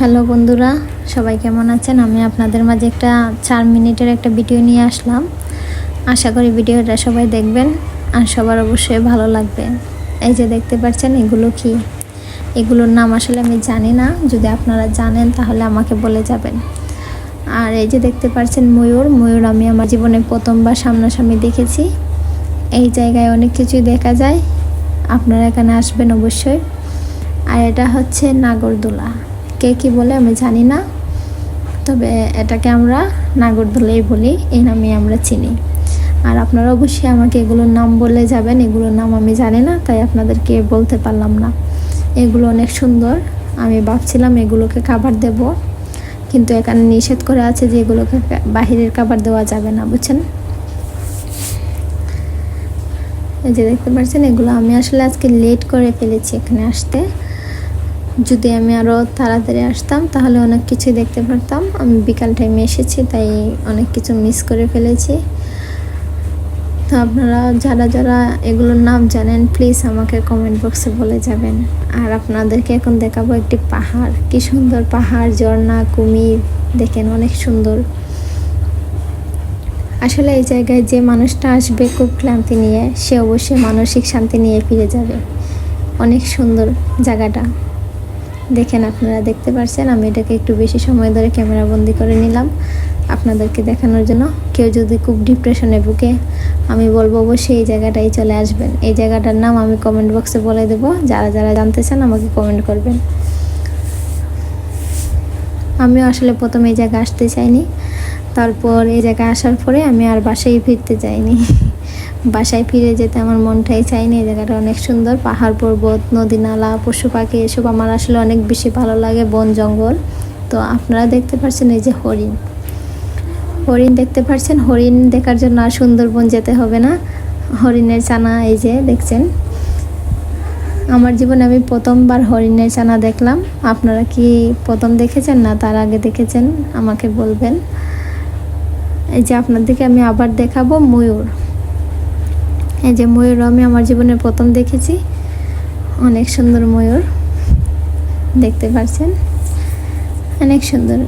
Hello বন্ধুরা, সবাই কেমন আছেন? আমি আপনাদের মাঝে একটা চার মিনিটের একটা ভিডিও নিয়ে আসলাম। আশা করি ভিডিওটা সবাই দেখবেন আর সবার অবশ্যই ভালো লাগবে। এই যে দেখতে পাচ্ছেন, এগুলো কি? এগুলোর নাম আসলে আমি জানি না, যদি আপনারা জানেন তাহলে আমাকে বলে যাবেন। আর এই যে দেখতে পাচ্ছেন ময়ূর ময়ূর আমি আমার জীবনে প্রথমবার সামনাসামনি দেখেছি। এই জায়গায় অনেক কিছুই দেখা যায়। আপনারা এখানে আসবেন অবশ্যই। আর এটা হচ্ছে নাগরদোলা। কে কী বলে আমি জানি না। তবে এটাকে আমরা নাগরদোলাই বলি, এই নামে আমরা চিনি। আর আপনারা অবশ্যই আমাকে এগুলোর নাম বলে যাবেন, এগুলোর নাম আমি জানি না, তাই আপনাদেরকে বলতে পারলাম না। এগুলো অনেক সুন্দর, আমি ভাবছিলাম এগুলোকে খাবার দেব, কিন্তু এখানে নিষেধ করে আছে যে এগুলোকে বাহিরের খাবার দেওয়া যাবে না, বুঝছেন? এই যে দেখতে পাচ্ছেন, এগুলো আমি আসলে আজকে লেট করে ফেলেছি এখানে আসতে। যদি আমি আরও তাড়াতাড়ি আসতাম, তাহলে অনেক কিছুই দেখতে পারতাম। আমি বিকাল টাইমে এসেছি, তাই অনেক কিছু মিস করে ফেলেছি। তো আপনারা যারা যারা এগুলোর নাম জানেন প্লিজ আমাকে কমেন্ট বক্সে বলে যাবেন। আর আপনাদেরকে এখন দেখাবো একটি পাহাড়। কি সুন্দর পাহাড়, ঝর্ণা, কুমির, দেখেন অনেক সুন্দর। আসলে এই জায়গায় যে মানুষটা আসবে খুব ক্লান্তি নিয়ে, সে অবশ্যই মানসিক শান্তি নিয়ে ফিরে যাবে। অনেক সুন্দর জায়গাটা। দেখেন আপনারা দেখতে পারছেন, আমি এটাকে একটু বেশি সময় ধরে ক্যামেরা বন্দি করে নিলাম। আপনাদেরকে দেখানোর জন্য কেউ যদি খুব ডিপ্রেশনে ভুগে, আমি বলব অবশ্যই এই জায়গাটাই চলে আসবেন। এই জায়গাটার নাম আমি কমেন্ট বক্সে বলে দেব, যারা যারা জানতে চান আমাকে কমেন্ট করবেন। আমিও আসলে প্রথমে এই জায়গায় আসতে চাইনি, তারপর এই জায়গায় আসার পরে আমি আর বাসায় ফিরতে চাইনি। বাসায় ফিরে যেতে আমার মনটাই চাইনি এই জায়গাটা অনেক সুন্দর, পাহাড় পর্বত, নদী নালা, পশু পাখি, এসব আমার আসলে অনেক বেশি ভালো লাগে, বন, জঙ্গল। তো আপনারা দেখতে পাচ্ছেন এই যে হরিণ। হরিণ দেখতে পাচ্ছেন হরিণ দেখার জন্য আর সুন্দরবন যেতে হবে না। হরিণের চানা এই যে দেখছেন। আমার জীবনে আমি প্রথমবার হরিণের চানা দেখলাম। আপনারা কি প্রথম দেখেছেন না তার আগে দেখেছেন? আমাকে বলবেন। এই যে আপনাদেরকে আমি আবার দেখাবো ময়ূর। এই যে ময়ূর আমি আমার জীবনে প্রথম দেখেছি। অনেক সুন্দর ময়ূর। দেখতে পাচ্ছেন অনেক সুন্দর।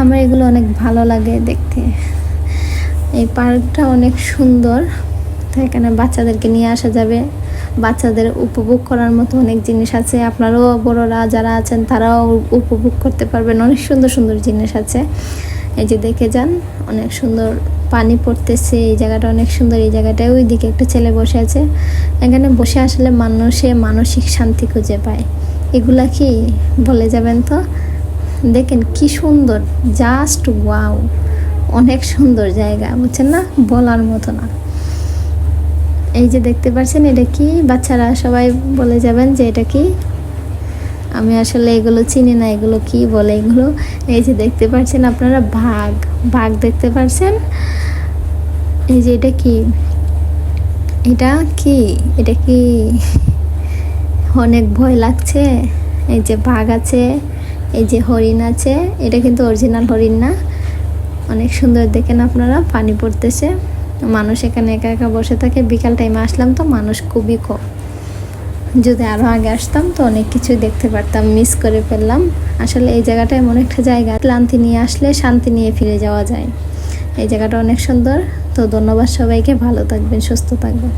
আমার এগুলো অনেক ভালো লাগে দেখতে। এই পার্কটা অনেক সুন্দর। তো এখানে বাচ্চাদেরকে নিয়ে আসা যাবে। বাচ্চাদের উপভোগ করার মতো অনেক জিনিস আছে। আপনারাও বড়রা যারা আছেন, তারাও উপভোগ করতে পারবেন। অনেক সুন্দর সুন্দর জিনিস আছে। এই যে দেখে যান, অনেক সুন্দর পানি পড়তেছে, এই জায়গাটা অনেক সুন্দর, এই জায়গাটায় ওই দিকে একটা ছেলে বসে আছে। এখানে বসে আসলে মানুষে মানসিক শান্তি খুঁজে পায়। এগুলা কি বলে যাবেন তো? দেখেন কি সুন্দর জাস্ট ওয়াও অনেক সুন্দর জায়গা, বুঝছেন না? বলার মতো না। এই যে দেখতে পাচ্ছেন, এটা কি? বাচ্চারা সবাই বলে যাবেন যে এটা কি? আমি আসলে এগুলো চিনি না, এগুলো কি বলে এগুলো? এই যে দেখতে পাচ্ছেন আপনারা ভাগ ভাগ দেখতে পাচ্ছেন এই যে এটা কি? এটা কি? এটা কি? অনেক ভয় লাগছে। এই যে বাঘ আছে, এই যে হরিণ আছে, এটা কিন্তু অরিজিনাল হরিণ না। অনেক সুন্দর দেখেন আপনারা, পানি পড়তেছে। মানুষ এখানে একা একা বসে থাকে, বিকাল টাইমে আসলাম তো মানুষ খুবই কম। যদি আরও আগে আসতাম তো অনেক কিছুই দেখতে পারতাম মিস করে ফেললাম। আসলে এই জায়গাটা এমন একটা জায়গা, ক্লান্তি নিয়ে আসলে শান্তি নিয়ে ফিরে যাওয়া যায়। এই জায়গাটা অনেক সুন্দর। তো ধন্যবাদ সবাইকে, ভালো থাকবেন, সুস্থ থাকবেন।